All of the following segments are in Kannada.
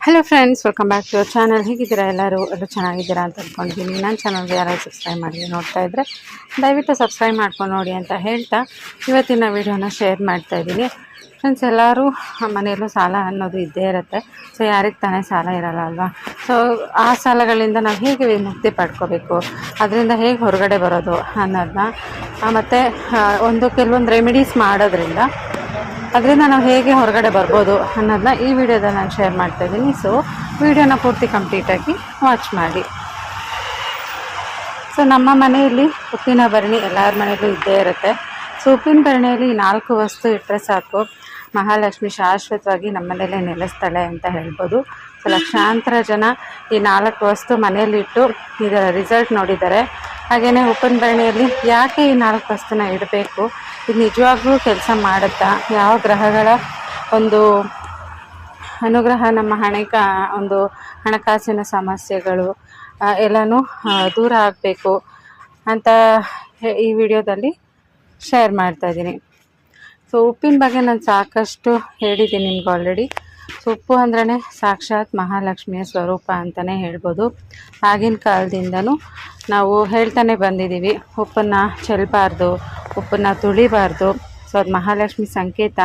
Hello friends welcome back to our channel ಹೇಗಿದ್ದೀರಾ ಎಲ್ಲರೂ? ಎಲ್ಲರೂ ಚೆನ್ನಾಗಿದ್ದೀರಾ ಅಂತ ಅಂದ್ಕೊಂಡಿದ್ದೀನಿ ನನ್ನ ಚಾನಲ್ಗೆ ಯಾರಾದ್ರು ಸಬ್ಸ್ಕ್ರೈಬ್ ಮಾಡಿ ನೋಡ್ತಾ ಇದ್ದರೆ ದಯವಿಟ್ಟು ಸಬ್ಸ್ಕ್ರೈಬ್ ಮಾಡ್ಕೊಂಡು ನೋಡಿ ಅಂತ ಹೇಳ್ತಾ ಇವತ್ತಿನ ವಿಡಿಯೋನ ಶೇರ್ ಮಾಡ್ತಾ ಇದ್ದೀನಿ. ಫ್ರೆಂಡ್ಸ್ ಎಲ್ಲರೂ ಮನೆಯಲ್ಲೂ ಸಾಲ ಅನ್ನೋದು ಇದ್ದೇ ಇರುತ್ತೆ. ಸೊ ಯಾರಿಗೆ ತಾನೇ ಸಾಲ ಇರಲ್ಲ ಅಲ್ವಾ? ಸೊ ಆ ಸಾಲಗಳಿಂದ ನಾವು ಹೇಗೆ ಮುಕ್ತಿ ಪಡ್ಕೋಬೇಕು? ಅದರಿಂದ ಹೇಗೆ ಹೊರಗಡೆ ಬರೋದು ಅನ್ನೋದನ್ನ ಮತ್ತು ಒಂದು ಕೆಲವೊಂದು ರೆಮಿಡೀಸ್ ಮಾಡೋದ್ರಿಂದ ಅದರಿಂದ ನಾವು ಹೇಗೆ ಹೊರಗಡೆ ಬರ್ಬೋದು ಅನ್ನೋದನ್ನ ಈ ವಿಡಿಯೋದಲ್ಲಿ ನಾನು ಶೇರ್ ಮಾಡ್ತಾ ಇದ್ದೀನಿ. ಸೊ ವಿಡಿಯೋನ ಪೂರ್ತಿ ಕಂಪ್ಲೀಟಾಗಿ ವಾಚ್ ಮಾಡಿ. ಸೊ ನಮ್ಮ ಮನೆಯಲ್ಲಿ ಉಪ್ಪಿನ ಭರಣಿ ಎಲ್ಲರ ಮನೆಯಲ್ಲೂ ಇದ್ದೇ ಇರುತ್ತೆ. ಸೊ ಉಪ್ಪಿನ ಭರಣಿಯಲ್ಲಿ ನಾಲ್ಕು ವಸ್ತು ಇಟ್ಟರೆ ಸಾಕು. ಮಹಾಲಕ್ಷ್ಮಿ ಶಾಶ್ವತವಾಗಿ ನಮ್ಮ ಮನೆಯಲ್ಲೇ ನೆಲೆಸ್ತಾಳೆ ಅಂತ ಹೇಳ್ಬೋದು. ಸೊ ಲಕ್ಷಾಂತರ ಜನ ಈ ನಾಲ್ಕು ವಸ್ತು ಮನೆಯಲ್ಲಿಟ್ಟು ಇದರ ರಿಸಲ್ಟ್ ನೋಡಿದ್ದಾರೆ. ಹಾಗೆಯೇ ಉಪ್ಪಿನ ಭರಣಿಯಲ್ಲಿ ಯಾಕೆ ಈ ನಾಲ್ಕು ವಸ್ತುನ ಇಡಬೇಕು? ಇದು ನಿಜವಾಗ್ಲೂ ಕೆಲಸ ಮಾಡುತ್ತಾ? ಯಾವ ಗ್ರಹಗಳ ಒಂದು ಅನುಗ್ರಹ, ನಮ್ಮ ಹಣಕ ಒಂದು ಹಣಕಾಸಿನ ಸಮಸ್ಯೆಗಳು ಎಲ್ಲನೂ ದೂರ ಆಗಬೇಕು ಅಂತ ಈ ವಿಡಿಯೋದಲ್ಲಿ ಶೇರ್ ಮಾಡ್ತಾ ಇದ್ದೀನಿ. ಸೊ ಉಪ್ಪಿನ ಬಗ್ಗೆ ನಾನು ಸಾಕಷ್ಟು ಹೇಳಿದ್ದೀನಿ ನಿಮ್ಗೆ ಆಲ್ರೆಡಿ ಸೊ ಉಪ್ಪು ಅಂದ್ರೇ ಸಾಕ್ಷಾತ್ ಮಹಾಲಕ್ಷ್ಮಿಯ ಸ್ವರೂಪ ಅಂತಲೇ ಹೇಳ್ಬೋದು. ಆಗಿನ ಕಾಲದಿಂದನೂ ನಾವು ಹೇಳ್ತಾನೆ ಬಂದಿದ್ದೀವಿ, ಉಪ್ಪನ್ನು ಚೆಲ್ಲಬಾರ್ದು ಉಪ್ಪನ್ನು ತುಳಿಬಾರ್ದು ಸೊ ಅದು ಮಹಾಲಕ್ಷ್ಮಿ ಸಂಕೇತ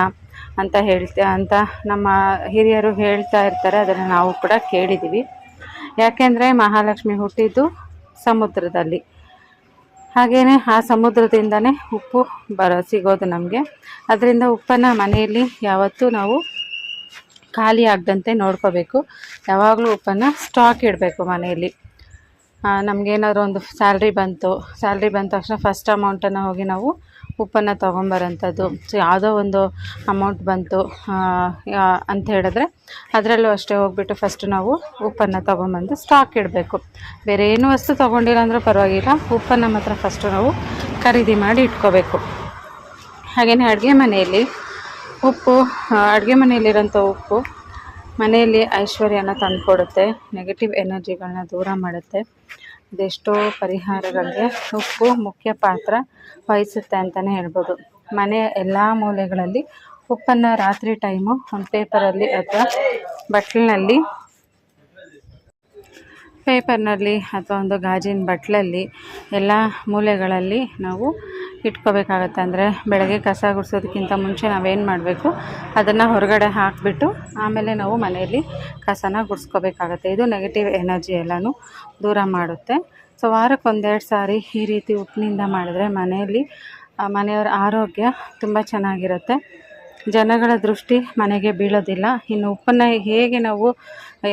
ಅಂತ ಹೇಳ್ತಾ, ಅಂತ ನಮ್ಮ ಹಿರಿಯರು ಹೇಳ್ತಾ ಇರ್ತಾರೆ, ಅದನ್ನು ನಾವು ಕೂಡ ಕೇಳಿದ್ದೀವಿ. ಯಾಕೆಂದರೆ ಮಹಾಲಕ್ಷ್ಮಿ ಹುಟ್ಟಿದ್ದು ಸಮುದ್ರದಲ್ಲಿ. ಹಾಗೆಯೇ ಆ ಸಮುದ್ರದಿಂದನೇ ಉಪ್ಪು ಬರೋ, ಸಿಗೋದು ನಮಗೆ. ಅದರಿಂದ ಉಪ್ಪನ್ನು ಮನೆಯಲ್ಲಿ ಯಾವತ್ತೂ ನಾವು ಖಾಲಿ ಆಗದಂತೆ ನೋಡ್ಕೋಬೇಕು. ಯಾವಾಗಲೂ ಉಪ್ಪನ್ನು ಸ್ಟಾಕ್ ಇಡಬೇಕು ಮನೆಯಲ್ಲಿ. ನಮಗೇನಾದ್ರೂ ಒಂದು ಸ್ಯಾಲ್ರಿ ಬಂತು. ಸ್ಯಾಲ್ರಿ ಬಂದ ತಕ್ಷಣ ಫಸ್ಟ್ ಅಮೌಂಟನ್ನು ಹೋಗಿ ನಾವು ಉಪ್ಪನ್ನು ತೊಗೊಂಬರೋಂಥದ್ದು. ಸೊ ಯಾವುದೋ ಒಂದು ಅಮೌಂಟ್ ಬಂತು ಅಂತ ಹೇಳಿದ್ರೆ ಅದರಲ್ಲೂ ಅಷ್ಟೇ ಹೋಗ್ಬಿಟ್ಟು ಫಸ್ಟ್ ನಾವು ಉಪ್ಪನ್ನು ತೊಗೊಂಬಂದು ಸ್ಟಾಕ್ ಇಡಬೇಕು. ಬೇರೆ ಏನು ವಸ್ತು ತೊಗೊಂಡಿಲ್ಲ ಅಂದರೂ ಪರವಾಗಿಲ್ಲ. ಉಪ್ಪನ್ನು ಮಾತ್ರ ಫಸ್ಟು ನಾವು ಖರೀದಿ ಮಾಡಿ ಇಟ್ಕೋಬೇಕು. ಹಾಗೆಯೇ ಅಡುಗೆ ಮನೆಯಲ್ಲಿ. ಉಪ್ಪು ಅಡುಗೆ ಮನೆಯಲ್ಲಿರೋಂಥ ಉಪ್ಪು ಮನೆಯಲ್ಲಿ ಐಶ್ವರ್ಯನ ತಂದುಕೊಡುತ್ತೆ. ನೆಗೆಟಿವ್ ಎನರ್ಜಿಗಳನ್ನ ದೂರ ಮಾಡುತ್ತೆ. ಅದೆಷ್ಟೋ ಪರಿಹಾರಗಳಿಗೆ ಉಪ್ಪು ಮುಖ್ಯ ಪಾತ್ರ ವಹಿಸುತ್ತೆ ಅಂತಲೇ ಹೇಳ್ಬೋದು. ಮನೆಯ ಎಲ್ಲ ಮೂಲೆಗಳಲ್ಲಿ ಉಪ್ಪನ್ನು ರಾತ್ರಿ ಟೈಮು ಒಂದು ಪೇಪರಲ್ಲಿ ಅಥವಾ ಬಟ್ಲಿನಲ್ಲಿ ಪೇಪರ್ನಲ್ಲಿ ಅಥವಾ ಒಂದು ಗಾಜಿನ ಬಟ್ಲಲ್ಲಿ ಎಲ್ಲ ಮೂಲೆಗಳಲ್ಲಿ ನಾವು ಇಟ್ಕೋಬೇಕಾಗತ್ತೆ. ಅಂದರೆ ಬೆಳಗ್ಗೆ ಕಸ ಗುಡಿಸೋದಕ್ಕಿಂತ ಮುಂಚೆ ನಾವೇನು ಮಾಡಬೇಕು? ಅದನ್ನು ಹೊರಗಡೆ ಹಾಕಿಬಿಟ್ಟು ಆಮೇಲೆ ನಾವು ಮನೆಯಲ್ಲಿ ಕಸನ ಗುಡಿಸ್ಕೋಬೇಕಾಗತ್ತೆ. ಇದು ನೆಗೆಟಿವ್ ಎನರ್ಜಿ ಎಲ್ಲನೂ ದೂರ ಮಾಡುತ್ತೆ. ಸೊ ವಾರಕ್ಕೆ ಒಂದೆರಡು ಸಾರಿ ಈ ರೀತಿ ಉಪ್ಪಿನಿಂದ ಮಾಡಿದ್ರೆ ಮನೆಯಲ್ಲಿ ಮನೆಯವರ ಆರೋಗ್ಯ ತುಂಬ ಚೆನ್ನಾಗಿರುತ್ತೆ. ಜನಗಳ ದೃಷ್ಟಿ ಮನೆಗೆ ಬೀಳೋದಿಲ್ಲ. ಇನ್ನು ಉಪ್ಪನ್ನು ಹೇಗೆ ನಾವು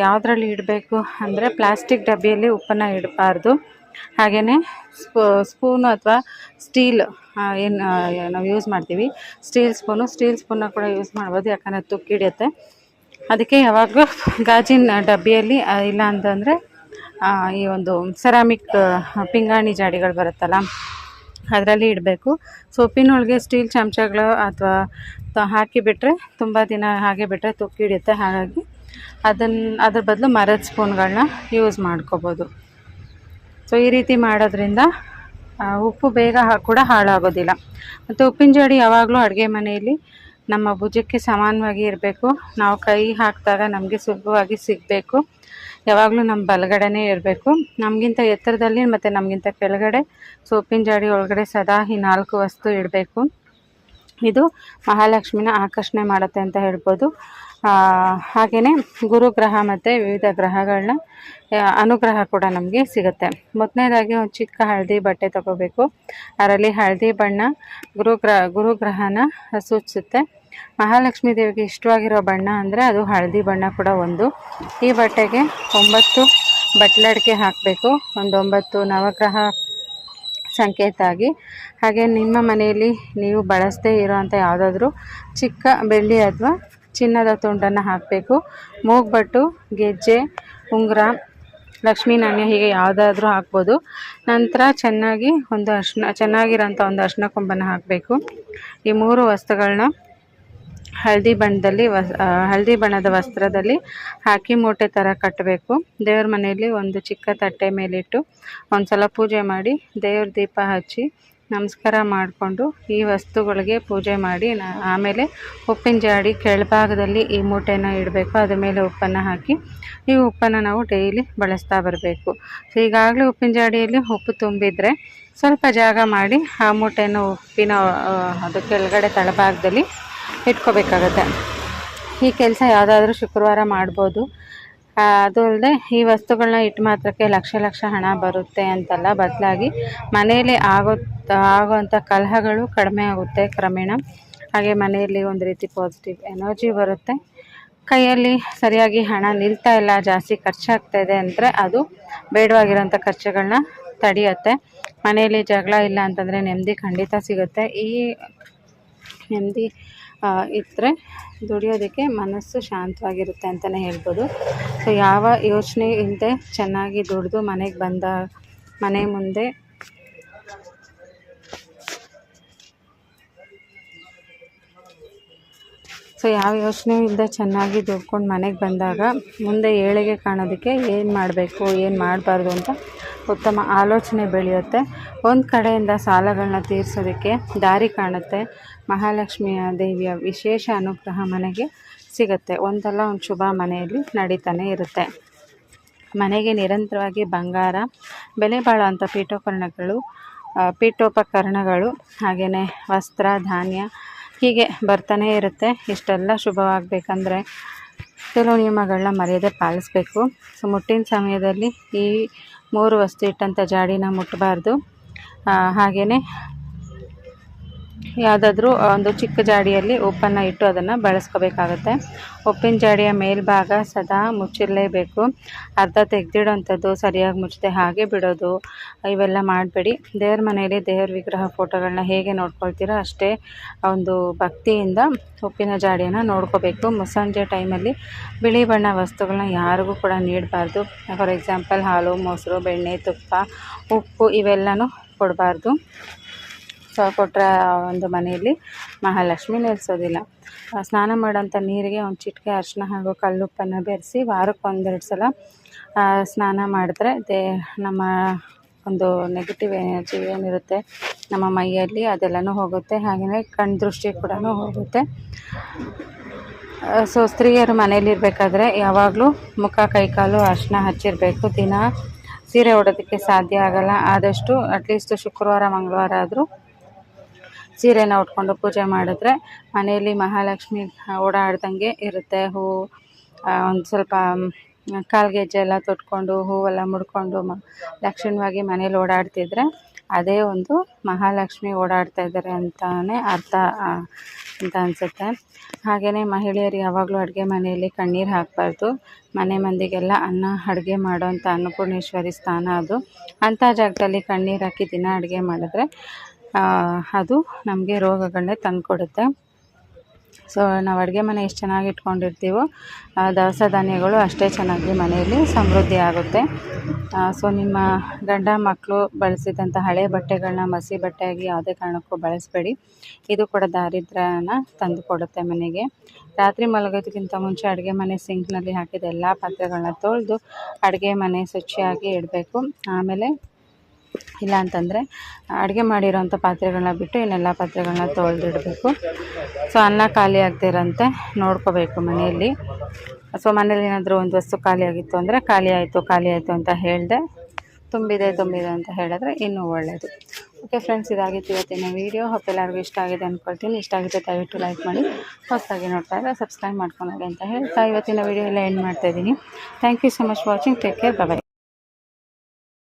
ಯಾವುದ್ರಲ್ಲಿ ಇಡಬೇಕು ಅಂದರೆ ಪ್ಲಾಸ್ಟಿಕ್ ಡಬ್ಬಿಯಲ್ಲಿ ಉಪ್ಪನ್ನು ಇಡಬಾರ್ದು. ಹಾಗೆಯೇ ಸ್ಪೂ, ಸ್ಪೂನು ಅಥವಾ ಸ್ಟೀಲ್ ಏನು ನಾವು ಯೂಸ್ ಮಾಡ್ತೀವಿ. ಸ್ಟೀಲ್ ಸ್ಪೂನು, ಸ್ಟೀಲ್ ಸ್ಪೂನ್ನ ಕೂಡ ಯೂಸ್ ಮಾಡ್ಬೋದು, ಯಾಕಂದರೆ ತುಕ್ಕಿಡಿಯುತ್ತೆ ಅದಕ್ಕೆ ಯಾವಾಗಲೂ ಗಾಜಿನ ಡಬ್ಬಿಯಲ್ಲಿ ಇಲ್ಲ ಅಂತಂದರೆ ಈ ಒಂದು ಸೆರಾಮಿಕ್ ಪಿಂಗಾಣಿ ಜಾಡಿಗಳು ಬರುತ್ತಲ್ಲ, ಅದರಲ್ಲಿ ಇಡಬೇಕು. ಸೊಪ್ಪಿನೊಳಗೆ ಸ್ಟೀಲ್ ಚಮಚಗಳು ಅಥವಾ ಹಾಕಿಬಿಟ್ರೆ ತುಂಬ ದಿನ ಹಾಗೆ ಬಿಟ್ಟರೆ ತುಕ್ಕಿಡಿಯುತ್ತೆ ಹಾಗಾಗಿ ಅದನ್ನು ಅದ್ರ ಬದಲು ಮರದ ಸ್ಪೂನ್ಗಳನ್ನ ಯೂಸ್ ಮಾಡ್ಕೋಬೋದು. ಸೊ, ಈ ರೀತಿ ಮಾಡೋದ್ರಿಂದ ಉಪ್ಪು ಬೇಗ ಕೂಡ ಹಾಳಾಗೋದಿಲ್ಲ. ಮತ್ತು ಉಪ್ಪಿನ ಜೋಡಿ ಯಾವಾಗಲೂ ಅಡುಗೆ ಮನೆಯಲ್ಲಿ ನಮ್ಮ ಭುಜಕ್ಕೆ ಸಮಾನವಾಗಿ ಇರಬೇಕು. ನಾವು ಕೈ ಹಾಕಿದಾಗ ನಮಗೆ ಸುಲಭವಾಗಿ ಸಿಗಬೇಕು. ಯಾವಾಗಲೂ ನಮ್ಮ ಬಲಗಡೆನೇ ಇರಬೇಕು. ನಮಗಿಂತ ಎತ್ತರದಲ್ಲಿ ಮತ್ತು ನಮಗಿಂತ ಕೆಳಗಡೆ ಸೊ ಉಪ್ಪಿನ ಜಾಡಿ ಒಳಗಡೆ ಸದಾ ಈ ನಾಲ್ಕು ವಸ್ತು ಇಡಬೇಕು. ಇದು ಮಹಾಲಕ್ಷ್ಮಿನ ಆಕರ್ಷಣೆ ಮಾಡುತ್ತೆ ಅಂತ ಹೇಳ್ಬೋದು. ಹಾಗೆಯೇ ಗುರುಗ್ರಹ ಮತ್ತು ವಿವಿಧ ಗ್ರಹಗಳನ್ನ ಅನುಗ್ರಹ ಕೂಡ ನಮಗೆ ಸಿಗುತ್ತೆ. ಮೊದಲನೇದಾಗಿ ಒಂದು ಚಿಕ್ಕ ಹಳದಿ ಬಟ್ಟೆ ತಗೋಬೇಕು. ಅದರಲ್ಲಿ ಹಳದಿ ಬಣ್ಣ ಗುರುಗ್ರಹ ಗುರುಗ್ರಹನ ಸೂಚಿಸುತ್ತೆ. ಮಹಾಲಕ್ಷ್ಮೀ ದೇವಿಗೆ ಇಷ್ಟವಾಗಿರೋ ಬಣ್ಣ ಅಂದರೆ ಅದು ಹಳದಿ ಬಣ್ಣ ಕೂಡ ಒಂದು. ಈ ಬಟ್ಟೆಗೆ ಒಂಬತ್ತು ಬಟ್ಲಡಿಕೆ ಹಾಕಬೇಕು. ಒಂದು ಒಂಬತ್ತು ನವಗ್ರಹ ಸಂಕೇತ ಆಗಿ. ಹಾಗೆ ನಿಮ್ಮ ಮನೆಯಲ್ಲಿ ನೀವು ಬಳಸದೇ ಇರೋವಂಥ ಯಾವುದಾದ್ರೂ ಚಿಕ್ಕ ಬೆಳ್ಳಿ ಅಥವಾ ಚಿನ್ನದ ತುಂಡನ್ನು ಹಾಕಬೇಕು. ಮೂಗ್ಬಟ್ಟು, ಗೆಜ್ಜೆ, ಉಂಗುರ, ಲಕ್ಷ್ಮೀ ನಾಣ್ಯ ಹೀಗೆ ಯಾವುದಾದ್ರೂ ಹಾಕ್ಬೋದು. ನಂತರ ಚೆನ್ನಾಗಿ ಒಂದು ಅರ್ಶಿನ, ಚೆನ್ನಾಗಿರೋಂಥ ಒಂದು ಅರ್ಶಿನ ಕೊಂಬನ್ನು ಹಾಕಬೇಕು. ಈ ಮೂರು ವಸ್ತುಗಳನ್ನ ಹಳದಿ ಬಣ್ಣದಲ್ಲಿ ಹಳದಿ ಬಣ್ಣದ ವಸ್ತ್ರದಲ್ಲಿ ಹಾಕಿ ಮೂಟೆ ಥರ ಕಟ್ಟಬೇಕು ದೇವ್ರ ಮನೆಯಲ್ಲಿ ಒಂದು ಚಿಕ್ಕ ತಟ್ಟೆ ಮೇಲಿಟ್ಟು ಒಂದು ಸಲ ಪೂಜೆ ಮಾಡಿ ದೇವ್ರ ದೀಪ ಹಚ್ಚಿ ನಮಸ್ಕಾರ ಮಾಡಿಕೊಂಡು ಈ ವಸ್ತುಗಳಿಗೆ ಪೂಜೆ ಮಾಡಿ ಆಮೇಲೆ ಉಪ್ಪಿನ ಜಾಡಿ ಕೆಳಭಾಗದಲ್ಲಿ ಈ ಮೂಟೆನ ಇಡಬೇಕು. ಅದ್ರ ಮೇಲೆ ಉಪ್ಪನ್ನು ಹಾಕಿ ಈ ಉಪ್ಪನ್ನು ನಾವು ಡೈಲಿ ಬಳಸ್ತಾ ಬರಬೇಕು. ಸೊ ಈಗಾಗಲೇ ಉಪ್ಪಿನ ಜಾಡಿಯಲ್ಲಿ ಉಪ್ಪು ತುಂಬಿದರೆ ಸ್ವಲ್ಪ ಜಾಗ ಮಾಡಿ ಆ ಮೂಟೆಯನ್ನು ಉಪ್ಪಿನ ಅದು ಕೆಳಗಡೆ ತಳಭಾಗದಲ್ಲಿ ಇಟ್ಕೋಬೇಕಾಗತ್ತೆ. ಈ ಕೆಲಸ ಯಾವುದಾದ್ರೂ ಶುಕ್ರವಾರ ಮಾಡ್ಬೋದು. ಅದು ಅಲ್ಲದೆ ಈ ವಸ್ತುಗಳನ್ನ ಇಟ್ಟು ಮಾತ್ರಕ್ಕೆ ಲಕ್ಷ ಲಕ್ಷ ಹಣ ಬರುತ್ತೆ ಅಂತಲ್ಲ ಬದಲಾಗಿ ಮನೆಯಲ್ಲಿ ಆಗೋ, ಆಗೋವಂಥ ಕಲಹಗಳು ಕಡಿಮೆ ಆಗುತ್ತೆ ಕ್ರಮೇಣ. ಹಾಗೆ ಮನೆಯಲ್ಲಿ ಒಂದು ರೀತಿ ಪಾಸಿಟಿವ್ ಎನರ್ಜಿ ಬರುತ್ತೆ. ಕೈಯಲ್ಲಿ ಸರಿಯಾಗಿ ಹಣ ನಿಲ್ತಾ ಇಲ್ಲ, ಜಾಸ್ತಿ ಖರ್ಚಾಗ್ತಾ ಇದೆ ಅಂದರೆ ಅದು ಬೇಡವಾಗಿರೋಂಥ ಖರ್ಚುಗಳನ್ನ ತಡೆಯುತ್ತೆ. ಮನೆಯಲ್ಲಿ ಜಗಳ ಇಲ್ಲ ಅಂತಂದರೆ ನೆಮ್ಮದಿ ಖಂಡಿತ ಸಿಗುತ್ತೆ. ಈ ನೆಮ್ಮದಿ ಇದ್ದರೆ ದುಡಿಯೋದಕ್ಕೆ ಮನಸ್ಸು ಶಾಂತವಾಗಿರುತ್ತೆ ಅಂತಲೇ ಹೇಳ್ಬೋದು. ಸೊ ಯಾವ ಯೋಚನೆ ಇಲ್ಲದೆ ಚೆನ್ನಾಗಿ ದುಡಿದು ಮನೆಗೆ ಬಂದ ಮನೆ ಮುಂದೆ ಸೊ ಯಾವ ಯೋಚನೆ ಇಲ್ಲದೆ ಚೆನ್ನಾಗಿ ದುಡ್ಕೊಂಡು ಮನೆಗೆ ಬಂದಾಗ ಮುಂದೆ ಏಳಿಗೆ ಕಾಣೋದಕ್ಕೆ ಏನು ಮಾಡಬೇಕು, ಏನು ಮಾಡಬಾರ್ದು ಅಂತ ಉತ್ತಮ ಆಲೋಚನೆ ಬೆಳೆಯುತ್ತೆ. ಒಂದು ಕಡೆಯಿಂದ ಸಾಲಗಳನ್ನ ತೀರಿಸೋದಕ್ಕೆ ದಾರಿ ಕಾಣುತ್ತೆ. ಮಹಾಲಕ್ಷ್ಮಿಯ ದೇವಿಯ ವಿಶೇಷ ಅನುಗ್ರಹ ಮನೆಗೆ ಸಿಗುತ್ತೆ. ಒಂದಲ್ಲ ಒಂದು ಶುಭ ಮನೆಯಲ್ಲಿ ನಡೀತಾನೆ ಇರುತ್ತೆ. ಮನೆಗೆ ನಿರಂತರವಾಗಿ ಬಂಗಾರ, ಬೆಲೆ ಬಾಳುವಂಥ ಪೀಠೋಪಕರಣಗಳು ಪೀಠೋಪಕರಣಗಳು ಹಾಗೆಯೇ ವಸ್ತ್ರ, ಧಾನ್ಯ ಹೀಗೆ ಬರ್ತಾನೇ ಇರುತ್ತೆ. ಇಷ್ಟೆಲ್ಲ ಶುಭವಾಗಬೇಕಂದ್ರೆ ಕೆಲವು ನಿಯಮಗಳನ್ನ ಮರ್ಯಾದೆ ಪಾಲಿಸ್ಬೇಕು. ಸೊ ಮುಟ್ಟಿನ ಸಮಯದಲ್ಲಿ ಈ ಮೂರು ವಸ್ತು ಇಟ್ಟಂಥ ಜಾಡಿನ ಮುಟ್ಟಬಾರ್ದು. ಹಾಗೆಯೇ ಯಾವುದಾದ್ರೂ ಒಂದು ಚಿಕ್ಕ ಜಾಡಿಯಲ್ಲಿ ಉಪ್ಪನ್ನು ಇಟ್ಟು ಅದನ್ನು ಬಳಸ್ಕೋಬೇಕಾಗುತ್ತೆ. ಉಪ್ಪಿನ ಜಾಡಿಯ ಮೇಲ್ಭಾಗ ಸದಾ ಮುಚ್ಚಿರಲೇಬೇಕು. ಅರ್ಧ ತೆಗೆದಿಡೋಂಥದ್ದು ಸರಿಯಾಗಿ ಮುಚ್ಚದೆ, ಹಾಗೆ ಬಿಡೋದು. ಇವೆಲ್ಲ ಮಾಡಬೇಡಿ. ದೇವ್ರ ಮನೆಯಲ್ಲಿ ದೇವ್ರ ವಿಗ್ರಹ ಫೋಟೋಗಳನ್ನ ಹೇಗೆ ನೋಡ್ಕೊಳ್ತೀರೋ ಅಷ್ಟೇ ಒಂದು ಭಕ್ತಿಯಿಂದ ಉಪ್ಪಿನ ಜಾಡಿಯನ್ನು ನೋಡ್ಕೋಬೇಕು. ಮುಸ್ಸಂಜೆ ಟೈಮಲ್ಲಿ ಬಿಳಿ ಬಣ್ಣ ವಸ್ತುಗಳನ್ನ ಯಾರಿಗೂ ಕೂಡ ನೀಡಬಾರ್ದು. ಫಾರ್ ಎಕ್ಸಾಂಪಲ್ ಹಾಲು, ಮೊಸರು, ಬೆಣ್ಣೆ, ತುಪ್ಪ, ಉಪ್ಪು ಇವೆಲ್ಲನೂ ಕೊಡಬಾರ್ದು. ಕೊಟ್ಟರೆ ಒಂದು ಮನೆಯಲ್ಲಿ ಮಹಾಲಕ್ಷ್ಮಿ ನೆಲೆಸೋದಿಲ್ಲ. ಸ್ನಾನ ಮಾಡೋಂಥ ನೀರಿಗೆ ಒಂದು ಚಿಟಿಕೆ ಅರಿಶಿನ ಹಾಗೂ ಕಲ್ಲುಪ್ಪನ್ನು ಬೆರೆಸಿ ವಾರಕ್ಕೆ ಒಂದೆರಡು ಸಲ ಸ್ನಾನ ಮಾಡಿದ್ರೆ ದೇ, ನಮ್ಮ ಒಂದು ನೆಗೆಟಿವ್ ಎನರ್ಜಿ ಏನಿರುತ್ತೆ ನಮ್ಮ ಮೈಯಲ್ಲಿ ಅದೆಲ್ಲನೂ ಹೋಗುತ್ತೆ. ಹಾಗೆಯೇ ಕಣ್ಣು ದೃಷ್ಟಿ ಕೂಡ ಹೋಗುತ್ತೆ. ಸೊ ಸ್ತ್ರೀಯರು ಮನೆಯಲ್ಲಿರಬೇಕಾದ್ರೆ ಯಾವಾಗಲೂ ಮುಖ ಕೈಕಾಲು ಅರಿಶಿನ ಹಚ್ಚಿರಬೇಕು. ದಿನ ಸೀರೆ ಉಡೋದಕ್ಕೆ ಸಾಧ್ಯ ಆಗಲ್ಲ. ಆದಷ್ಟು ಅಟ್ಲೀಸ್ಟ್ ಶುಕ್ರವಾರ, ಮಂಗಳವಾರ ಆದರೂ ಸೀರೆನ ಉಟ್ಕೊಂಡು ಪೂಜೆ ಮಾಡಿದ್ರೆ ಮನೆಯಲ್ಲಿ ಮಹಾಲಕ್ಷ್ಮಿ ಓಡಾಡ್ದಂಗೆ ಇರುತ್ತೆ. ಹೂ ಒಂದು ಸ್ವಲ್ಪ ಕಾಲ್ಗೆಜ್ಜೆ ಎಲ್ಲ ತೊಟ್ಕೊಂಡು ಹೂವೆಲ್ಲ ಮುಡ್ಕೊಂಡು ಮ ಲಕ್ಷಣವಾಗಿ ಮನೇಲಿ ಓಡಾಡ್ತಿದ್ರೆ ಅದೇ ಒಂದು ಮಹಾಲಕ್ಷ್ಮಿ ಓಡಾಡ್ತಾ ಇದ್ದಾರೆ ಅಂತಲೇ ಅರ್ಥ ಅಂತ ಅನಿಸುತ್ತೆ. ಹಾಗೆಯೇ ಮಹಿಳೆಯರು ಯಾವಾಗಲೂ ಅಡುಗೆ ಮನೆಯಲ್ಲಿ ಕಣ್ಣೀರು ಹಾಕಬಾರ್ದು. ಮನೆ ಮಂದಿಗೆಲ್ಲ ಅನ್ನ ಅಡುಗೆ ಮಾಡೋಂಥ ಅನ್ನಪೂರ್ಣೇಶ್ವರಿ ಸ್ಥಾನ ಅದು. ಅಂಥ ಜಾಗದಲ್ಲಿ ಕಣ್ಣೀರು ಹಾಕಿ ದಿನ ಅಡುಗೆ ಮಾಡಿದ್ರೆ ಅದು ನಮಗೆ ರೋಗಗಳನ್ನೇ ತಂದುಕೊಡುತ್ತೆ. ಸೊ ನಾವು ಅಡುಗೆ ಮನೆ ಎಷ್ಟು ಚೆನ್ನಾಗಿ ಇಟ್ಕೊಂಡಿರ್ತೀವೋ ದವಸ ಧಾನ್ಯಗಳು ಅಷ್ಟೇ ಚೆನ್ನಾಗಿ ಮನೆಯಲ್ಲಿ ಸಮೃದ್ಧಿ ಆಗುತ್ತೆ. ಸೊ ನಿಮ್ಮ ಗಂಡ ಮಕ್ಕಳು ಬಳಸಿದಂಥ ಹಳೆ ಬಟ್ಟೆಗಳನ್ನ ಮಸಿ ಬಟ್ಟೆಯಾಗಿ ಯಾವುದೇ ಕಾರಣಕ್ಕೂ ಬಳಸಬೇಡಿ. ಇದು ಕೂಡ ದಾರಿದ್ರ್ಯನ ತಂದು ಕೊಡುತ್ತೆ ಮನೆಗೆ. ರಾತ್ರಿ ಮಲಗೋದಕ್ಕಿಂತ ಮುಂಚೆ ಅಡುಗೆ ಮನೆ ಸಿಂಕ್ನಲ್ಲಿ ಹಾಕಿದ ಎಲ್ಲ ಪಾತ್ರೆಗಳನ್ನ ತೊಳೆದು ಅಡುಗೆ ಮನೆ ಶುಚಿಯಾಗಿ ಇಡಬೇಕು. ಆಮೇಲೆ ಇಲ್ಲ ಅಂತಂದರೆ ಅಡುಗೆ ಮಾಡಿರೋಂಥ ಪಾತ್ರೆಗಳನ್ನ ಬಿಟ್ಟು ಇನ್ನೆಲ್ಲ ಪಾತ್ರೆಗಳನ್ನ ತೊಳೆದಿಡಬೇಕು. ಸೊ ಅನ್ನ ಖಾಲಿ ಆಗ್ತಿರಂತೆ ನೋಡ್ಕೋಬೇಕು ಮನೆಯಲ್ಲಿ. ಸೊ ಮನೇಲಿ ಏನಾದರೂ ಒಂದು ವಸ್ತು ಖಾಲಿ ಆಗಿತ್ತು ಅಂದರೆ ಖಾಲಿ ಆಯಿತು ಖಾಲಿ ಆಯಿತು ಅಂತ ಹೇಳಿದೆ. ತುಂಬಿದೆ ತುಂಬಿದೆ ಅಂತ ಹೇಳಿದ್ರೆ ಇನ್ನೂ ಒಳ್ಳೆಯದು ಓಕೆ ಫ್ರೆಂಡ್ಸ್ ಇದಾಗಿತ್ತು ಇವತ್ತಿನ ವೀಡಿಯೋ ಹೋಪ್ ಎಲ್ಲರಿಗೂ ಇಷ್ಟ ಆಗಿದೆ ಅಂದ್ಕೊಳ್ತೀನಿ ಇಷ್ಟ ಆಗಿದೆ ದಯವಿಟ್ಟು ಲೈಕ್ ಮಾಡಿ, ಹೊಸದಾಗಿ ನೋಡ್ತಾ ಇದ್ದರೆ ಸಬ್ಸ್ಕ್ರೈಬ್ ಮಾಡ್ಕೊಂಡು ಅಂತ ಹೇಳ್ತಾ ಇವತ್ತಿನ ವೀಡಿಯೋ ಎಲ್ಲ ಎಂಡ್ ಮಾಡ್ತಾಯಿದ್ದೀನಿ thank you so much watching take care bye